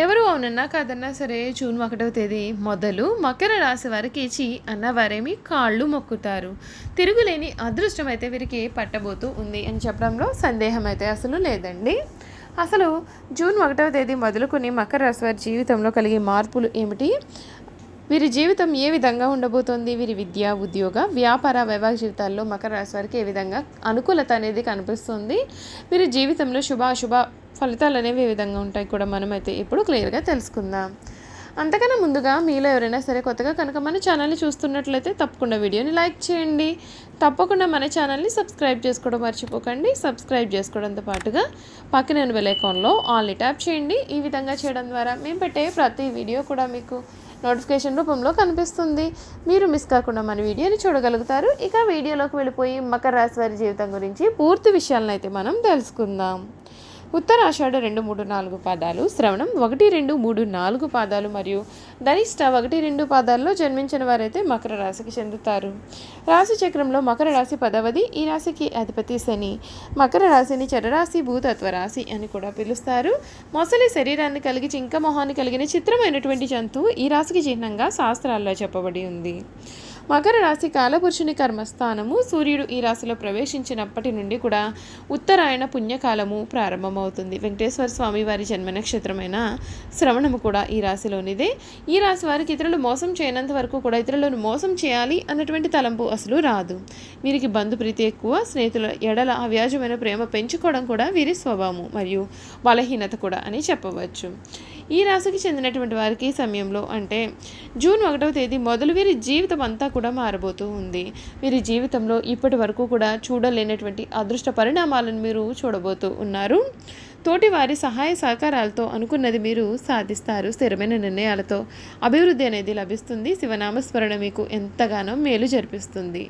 ఎవరు అవునన్నా కాదన్నా సరే జూన్ ఒకటవ తేదీ మొదలు మకర రాశి వారికి ఇచ్చి అన్నవారేమి కాళ్ళు మొక్కుతారు. తిరుగులేని అదృష్టం అయితే వీరికి పట్టబోతూ ఉంది అని చెప్పడంలో సందేహం అయితే అసలు లేదండి. అసలు జూన్ ఒకటవ తేదీ మొదలుకొని మకర రాశి వారి జీవితంలో కలిగే మార్పులు ఏమిటి? వీరి జీవితం ఏ విధంగా ఉండబోతోంది? వీరి విద్య ఉద్యోగ వ్యాపార వైవాహిక జీవితాల్లో మకర రాశి వారికి ఏ విధంగా అనుకూలత అనేది కనిపిస్తుంది? వీరి జీవితంలో శుభ అశుభ ఫలితాలు అనేవి ఏ విధంగా ఉంటాయి కూడా మనమైతే ఇప్పుడు క్లియర్గా తెలుసుకుందాం. అంతకన్నా ముందుగా మీలో ఎవరైనా సరే కొత్తగా కనుక మన ఛానల్ని చూస్తున్నట్లయితే తప్పకుండా వీడియోని లైక్ చేయండి. తప్పకుండా మన ఛానల్ని సబ్స్క్రైబ్ చేసుకోవడం మర్చిపోకండి. సబ్స్క్రైబ్ చేసుకోవడంతో పాటుగా పక్కన బెల్ ఐకాన్లో ఆల్ని ట్యాప్ చేయండి. ఈ విధంగా చేయడం ద్వారా మేము పెట్టే ప్రతి వీడియో కూడా మీకు నోటిఫికేషన్ రూపంలో కనిపిస్తుంది. మీరు మిస్ కాకుండా మన వీడియోని చూడగలుగుతారు. ఇక వీడియోలోకి వెళ్ళిపోయి మకర రాశి వారి జీవితం గురించి పూర్తి విషయాలను అయితే మనం తెలుసుకుందాం. ఉత్తరాషాఢ రెండు మూడు నాలుగు పాదాలు శ్రవణం ఒకటి రెండు మూడు నాలుగు పాదాలు మరియు ధనిష్ట ఒకటి రెండు పాదాల్లో జన్మించిన వారైతే మకర రాశికి చెందుతారు. రాశి చక్రంలో మకర రాశి పదవది ఈ రాశికి అధిపతి శని. మకర రాశిని చరరాశి భూతత్వ రాశి అని కూడా పిలుస్తారు. మొసలి శరీరాన్ని కలిగి చింక మొహాన్ని కలిగిన చిత్రమైనటువంటి జంతువు ఈ రాశికి చిహ్నంగా శాస్త్రాల్లో చెప్పబడి ఉంది. మకర రాశి కాలపురుషుని కర్మస్థానము. సూర్యుడు ఈ రాశిలో ప్రవేశించినప్పటి నుండి కూడా ఉత్తరాయణ పుణ్యకాలము ప్రారంభమవుతుంది. వెంకటేశ్వర స్వామి వారి జన్మ నక్షత్రమైన శ్రవణము కూడా ఈ రాశిలోనిదే. ఈ రాశి వారికి ఇతరులు మోసం చేయనంత వరకు కూడా ఇతరులను మోసం చేయాలి అన్నటువంటి తలంపు అసలు రాదు. వీరికి బంధు ప్రీతి ఎక్కువ స్నేహితుల ఎడల అవ్యాజమైన ప్రేమ పెంచుకోవడం కూడా వీరి స్వభావము మరియు బలహీనత కూడా అని చెప్పవచ్చు. ఈ రాశికి చెందినటువంటి వారికి సమయంలో అంటే జూన్ ఒకటవ తేదీ మొదలు వీరి జీవితం అంతా కూడా మారబోతూ ఉంది. వీరి జీవితంలో ఇప్పటి వరకు కూడా చూడలేనటువంటి అదృష్ట పరిణామాలను మీరు చూడబోతూ ఉన్నారు. తోటి వారి సహాయ సహకారాలతో అనుకున్నది మీరు సాధిస్తారు. స్థిరమైన నిర్ణయాలతో అభివృద్ధి అనేది లభిస్తుంది. శివనామస్మరణ మీకు ఎంతగానో మేలు జరిపిస్తుంది.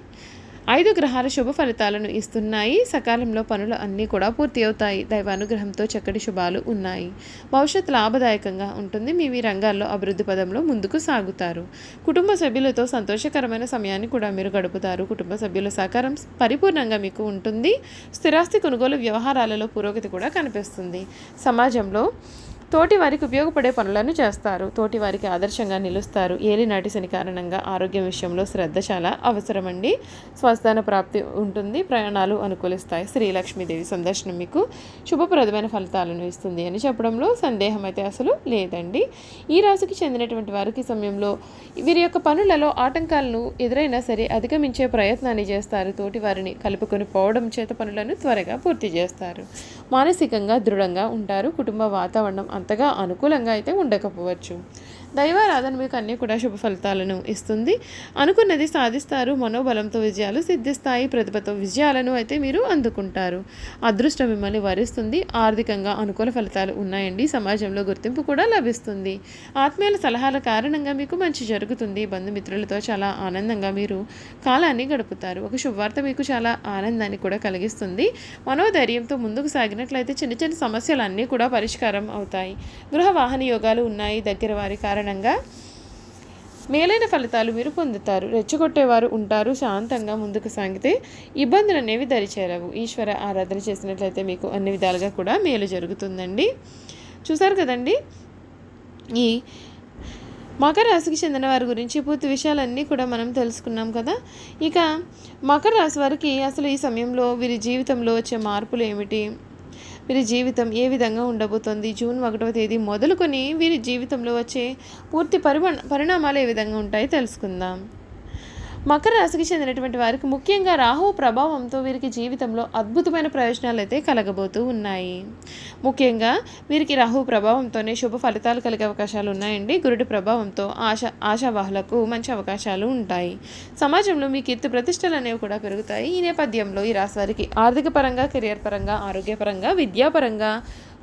ఐదు గ్రహాల శుభ ఫలితాలను ఇస్తున్నాయి. సకాలంలో పనులు అన్నీ కూడా పూర్తి అవుతాయి. దైవానుగ్రహంతో చక్కటి శుభాలు ఉన్నాయి. భవిష్యత్ లాభదాయకంగా ఉంటుంది. మీ మీ రంగాల్లో అభివృద్ధి పదంలో ముందుకు సాగుతారు. కుటుంబ సభ్యులతో సంతోషకరమైన సమయాన్ని కూడా మీరు గడుపుతారు. కుటుంబ సభ్యుల సహకారం పరిపూర్ణంగా మీకు ఉంటుంది. స్థిరాస్తి కొనుగోలు వ్యవహారాలలో పురోగతి కూడా కనిపిస్తుంది. సమాజంలో తోటి వారికి ఉపయోగపడే పనులను చేస్తారు. తోటి వారికి ఆదర్శంగా నిలుస్తారు. ఏలినాటి శని కారణంగా ఆరోగ్యం విషయంలో శ్రద్ధ చాలా అవసరమండి. స్వస్థాన ప్రాప్తి ఉంటుంది. ప్రయాణాలు అనుకూలిస్తాయి. శ్రీలక్ష్మీదేవి సందర్శనం మీకు శుభప్రదమైన ఫలితాలను ఇస్తుంది అని చెప్పడంలో సందేహం అయితే అసలు లేదండి. ఈ రాశికి చెందినటువంటి వారికి సమయంలో వీరి యొక్క పనులలో ఆటంకాలను ఎదురైనా సరే అధిగమించే ప్రయత్నాన్ని చేస్తారు. తోటి వారిని కలుపుకొని పోవడం చేత పనులను త్వరగా పూర్తి చేస్తారు. మానసికంగా దృఢంగా ఉంటారు. కుటుంబ వాతావరణం అంతగా అనుకూలంగా అయితే ఉండకపోవచ్చు. దైవారాధన మీకు అన్నీ కూడా శుభ ఫలితాలను ఇస్తుంది. అనుకున్నది సాధిస్తారు. మనోబలంతో విజయాలు సిద్ధిస్తాయి. ప్రతిభతో విజయాలను అయితే మీరు అందుకుంటారు. అదృష్టం మిమ్మల్ని వరిస్తుంది. ఆర్థికంగా అనుకూల ఫలితాలు ఉన్నాయండి. సమాజంలో గుర్తింపు కూడా లభిస్తుంది. ఆత్మీయుల సలహాల కారణంగా మీకు మంచి జరుగుతుంది. బంధుమిత్రులతో చాలా ఆనందంగా మీరు కాలాన్ని గడుపుతారు. ఒక శుభవార్త మీకు చాలా ఆనందాన్ని కూడా కలిగిస్తుంది. మనోధైర్యంతో ముందుకు సాగినట్లయితే చిన్న చిన్న సమస్యలు అన్నీ కూడా పరిష్కారం అవుతాయి. గృహ వాహన యోగాలు ఉన్నాయి. దగ్గర వారి కారణంగా మేలైన ఫలితాలు మీరు పొందుతారు. రెచ్చగొట్టేవారు ఉంటారు. శాంతంగా ముందుకు సాగితే ఇబ్బందులు అనేవి దరిచేరవు. ఈశ్వర ఆరాధన చేసినట్లయితే మీకు అన్ని విధాలుగా కూడా మేలు జరుగుతుందండి. చూసారు కదండి? ఈ మకర రాశికి చెందిన వారి గురించి పూర్తి విషయాలన్నీ కూడా మనం తెలుసుకున్నాం కదా? ఇక మకర రాశి వారికి అసలు ఈ సమయంలో వీరి జీవితంలో వచ్చే మార్పులు ఏమిటి? వీరి జీవితం ఏ విధంగా ఉండబోతోంది? జూన్ ఒకటవ తేదీ మొదలుకొని వీరి జీవితంలో వచ్చే పూర్తి పరిమాణ పరిణామాలు ఏ విధంగా ఉంటాయో తెలుసుకుందాం. మకర రాశికి చెందినటువంటి వారికి ముఖ్యంగా రాహువు ప్రభావంతో వీరికి జీవితంలో అద్భుతమైన ప్రయోజనాలు అయితే కలగబోతూ ఉన్నాయి. ముఖ్యంగా వీరికి రాహు ప్రభావంతోనే శుభ ఫలితాలు కలిగే అవకాశాలు ఉన్నాయండి. గురుడి ప్రభావంతో ఆశ ఆశావాహులకు మంచి అవకాశాలు ఉంటాయి. సమాజంలో మీ కీర్తి ప్రతిష్టలు అనేవి కూడా పెరుగుతాయి. ఈ నేపథ్యంలో ఈ రాశి వారికి ఆర్థిక పరంగా కెరియర్ పరంగా ఆరోగ్యపరంగా విద్యాపరంగా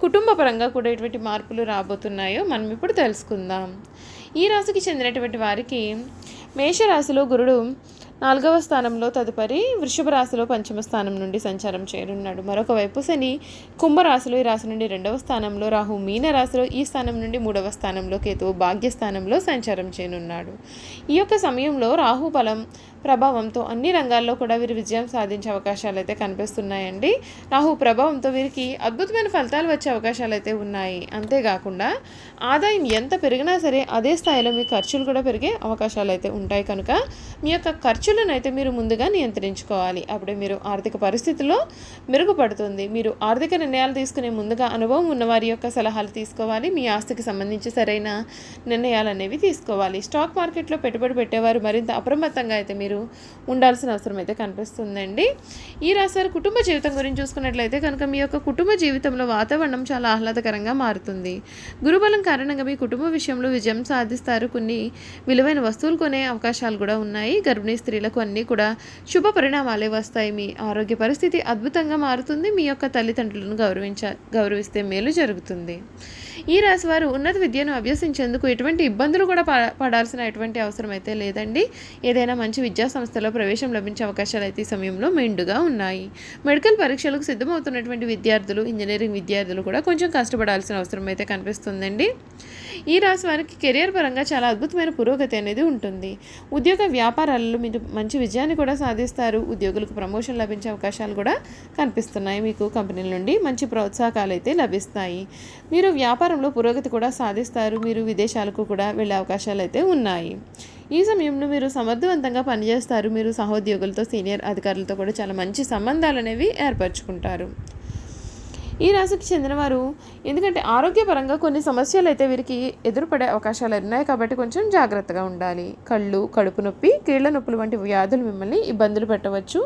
కుటుంబ పరంగా కూడా ఎటువంటి మార్పులు రాబోతున్నాయో మనం ఇప్పుడు తెలుసుకుందాం. ఈ రాశికి చెందినటువంటి వారికి మేషరాశిలో గురుడు నాలుగవ స్థానంలో తదుపరి వృషభ రాశిలో పంచమ స్థానం నుండి సంచారం చేయనున్నాడు. మరొక వైపు శని కుంభరాశిలో ఈ రాశి నుండి రెండవ స్థానంలో రాహు మీన రాశిలో ఈ స్థానం నుండి మూడవ స్థానంలో కేతువు భాగ్యస్థానంలో సంచారం చేయనున్నాడు. ఈ యొక్క సమయంలో రాహు బలం ప్రభావంతో అన్ని రంగాల్లో కూడా వీరు విజయం సాధించే అవకాశాలు అయితే కనిపిస్తున్నాయండి. రాహు ప్రభావంతో వీరికి అద్భుతమైన ఫలితాలు వచ్చే అవకాశాలు అయితే ఉన్నాయి. అంతేకాకుండా ఆదాయం ఎంత పెరిగినా సరే అదే స్థాయిలో మీ ఖర్చులు కూడా పెరిగే అవకాశాలు అయితే ఉంటాయి కనుక మీ యొక్క ఖర్చులను అయితే మీరు ముందుగా నియంత్రించుకోవాలి. అప్పుడే మీరు ఆర్థిక పరిస్థితుల్లో మెరుగుపడుతుంది. మీరు ఆర్థిక నిర్ణయాలు తీసుకునే ముందుగా అనుభవం ఉన్నవారి యొక్క సలహాలు తీసుకోవాలి. మీ ఆస్తికి సంబంధించి సరైన నిర్ణయాలు అనేవి తీసుకోవాలి. స్టాక్ మార్కెట్లో పెట్టుబడి పెట్టేవారు మరింత అప్రమత్తంగా అయితే మీరు ఉండాల్సిన అవసరం అయితే కనిపిస్తుందండి. ఈ రాశారు వారి కుటుంబ జీవితం గురించి చూసుకున్నట్లయితే కనుక మీ యొక్క కుటుంబ జీవితంలో వాతావరణం చాలా ఆహ్లాదకరంగా మారుతుంది. గురుబలం కారణంగా మీ కుటుంబ విషయంలో విజయం సాధిస్తారు. కొన్ని విలువైన వస్తువులు కొనే అవకాశాలు కూడా ఉన్నాయి. గర్భిణీ స్త్రీలకు అన్నీ కూడా శుభ పరిణామాలే వస్తాయి. మీ ఆరోగ్య పరిస్థితి అద్భుతంగా మారుతుంది. మీ యొక్క తల్లిదండ్రులను గౌరవించ గౌరవిస్తే మేలు జరుగుతుంది. ఈ రాశి వారు ఉన్నత విద్యను అభ్యసించేందుకు ఎటువంటి ఇబ్బందులు కూడా పడాల్సిన ఎటువంటి అవసరం అయితే లేదండి. ఏదైనా మంచి విద్య విద్యా సంస్థలో ప్రవేశం లభించే అవకాశాలు అయితే ఈ సమయంలో మెండుగా ఉన్నాయి. మెడికల్ పరీక్షలకు సిద్ధమవుతున్నటువంటి విద్యార్థులు ఇంజనీరింగ్ విద్యార్థులు కూడా కొంచెం కష్టపడాల్సిన అవసరం అయితే కనిపిస్తుందండి. ఈ రాశి వారికి కెరియర్ పరంగా చాలా అద్భుతమైన పురోగతి అనేది ఉంటుంది. ఉద్యోగ వ్యాపారాలలో మీరు మంచి విజయాన్ని కూడా సాధిస్తారు. ఉద్యోగులకు ప్రమోషన్ లభించే అవకాశాలు కూడా కనిపిస్తున్నాయి. మీకు కంపెనీల నుండి మంచి ప్రోత్సాహకాలు అయితే లభిస్తాయి. మీరు వ్యాపారంలో పురోగతి కూడా సాధిస్తారు. మీరు విదేశాలకు కూడా వెళ్ళే అవకాశాలు అయితే ఉన్నాయి. ఈ సమయంలో మీరు సమర్థవంతంగా పనిచేస్తారు. మీరు సహోద్యోగులతో సీనియర్ అధికారులతో కూడా చాలా మంచి సంబంధాలు అనేవి ఏర్పరచుకుంటారు. ఈ రాశికి చెందినవారు ఎందుకంటే ఆరోగ్యపరంగా కొన్ని సమస్యలు అయితే వీరికి ఎదురుపడే అవకాశాలు ఉన్నాయి కాబట్టి కొంచెం జాగ్రత్తగా ఉండాలి. కళ్ళు కడుపు నొప్పి కీళ్ళ నొప్పులు వంటి వ్యాధులు మిమ్మల్ని ఇబ్బందులు పెట్టవచ్చు.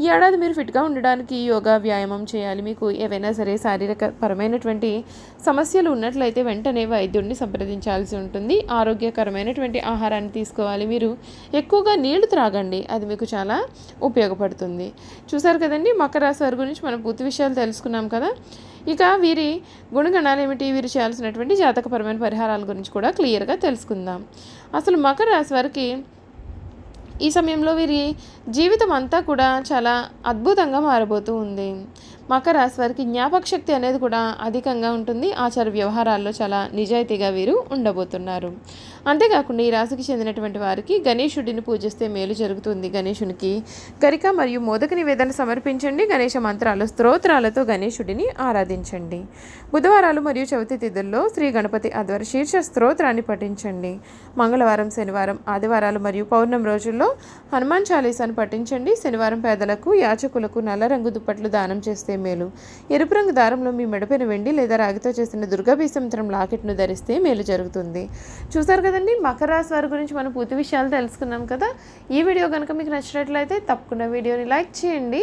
ఈ ఏడాది మీరు ఫిట్గా ఉండడానికి యోగా వ్యాయామం చేయాలి. మీకు ఏవైనా సరే శారీరక పరమైనటువంటి సమస్యలు ఉన్నట్లయితే వెంటనే వైద్యుడిని సంప్రదించాల్సి ఉంటుంది. ఆరోగ్యకరమైనటువంటి ఆహారాన్ని తీసుకోవాలి. మీరు ఎక్కువగా నీళ్ళు త్రాగండి. అది మీకు చాలా ఉపయోగపడుతుంది. చూసారు కదండి మకర రాశి వారి గురించి మనం పూర్తి విషయాలు తెలుసుకున్నాం కదా. ఇక వీరి గుణగణాలు ఏమిటి వీరు చేయాల్సినటువంటి జాతకపరమైన పరిహారాల గురించి కూడా క్లియర్గా తెలుసుకుందాం. అసలు మకర రాశి వారికి ఈ సమయంలో వీరి జీవితం అంతా కూడా చాలా అద్భుతంగా మారబోతూ ఉంది. మకర రాశి వారికి జ్ఞాపక శక్తి అనేది కూడా అధికంగా ఉంటుంది. ఆచార వ్యవహారాల్లో చాలా నిజాయితీగా వీరు ఉండబోతున్నారు. అంతేకాకుండా ఈ రాశికి చెందినటువంటి వారికి గణేశుడిని పూజిస్తే మేలు జరుగుతుంది. గణేశునికి గరిక మరియు మోదక నివేదన సమర్పించండి. గణేష మంత్రాలు స్తోత్రాలతో గణేశుడిని ఆరాధించండి. బుధవారాలు మరియు చవితి తిథుల్లో శ్రీ గణపతి ఆధ్వర్య శీర్ష స్తోత్రాన్ని పఠించండి. మంగళవారం శనివారం ఆదివారాలు మరియు పౌర్ణమి రోజుల్లో హనుమాన్ చాలీసాను పఠించండి. శనివారం పేదలకు యాచకులకు నల్ల రంగు దుప్పట్లు దానం చేస్తే మేలు. ఎరుపు రంగు దారంలో మీ మెడపైన వెండి లేదా రాగితో చేసిన దుర్గాభీసంత్రం లాకెట్ను ధరిస్తే మేలు జరుగుతుంది. చూసారు కదండి? మకర రాశి వారి గురించి మనం పూర్తి విషయాలు తెలుసుకున్నాం కదా. ఈ వీడియో కనుక మీకు నచ్చినట్లయితే తప్పకుండా వీడియోని లైక్ చేయండి.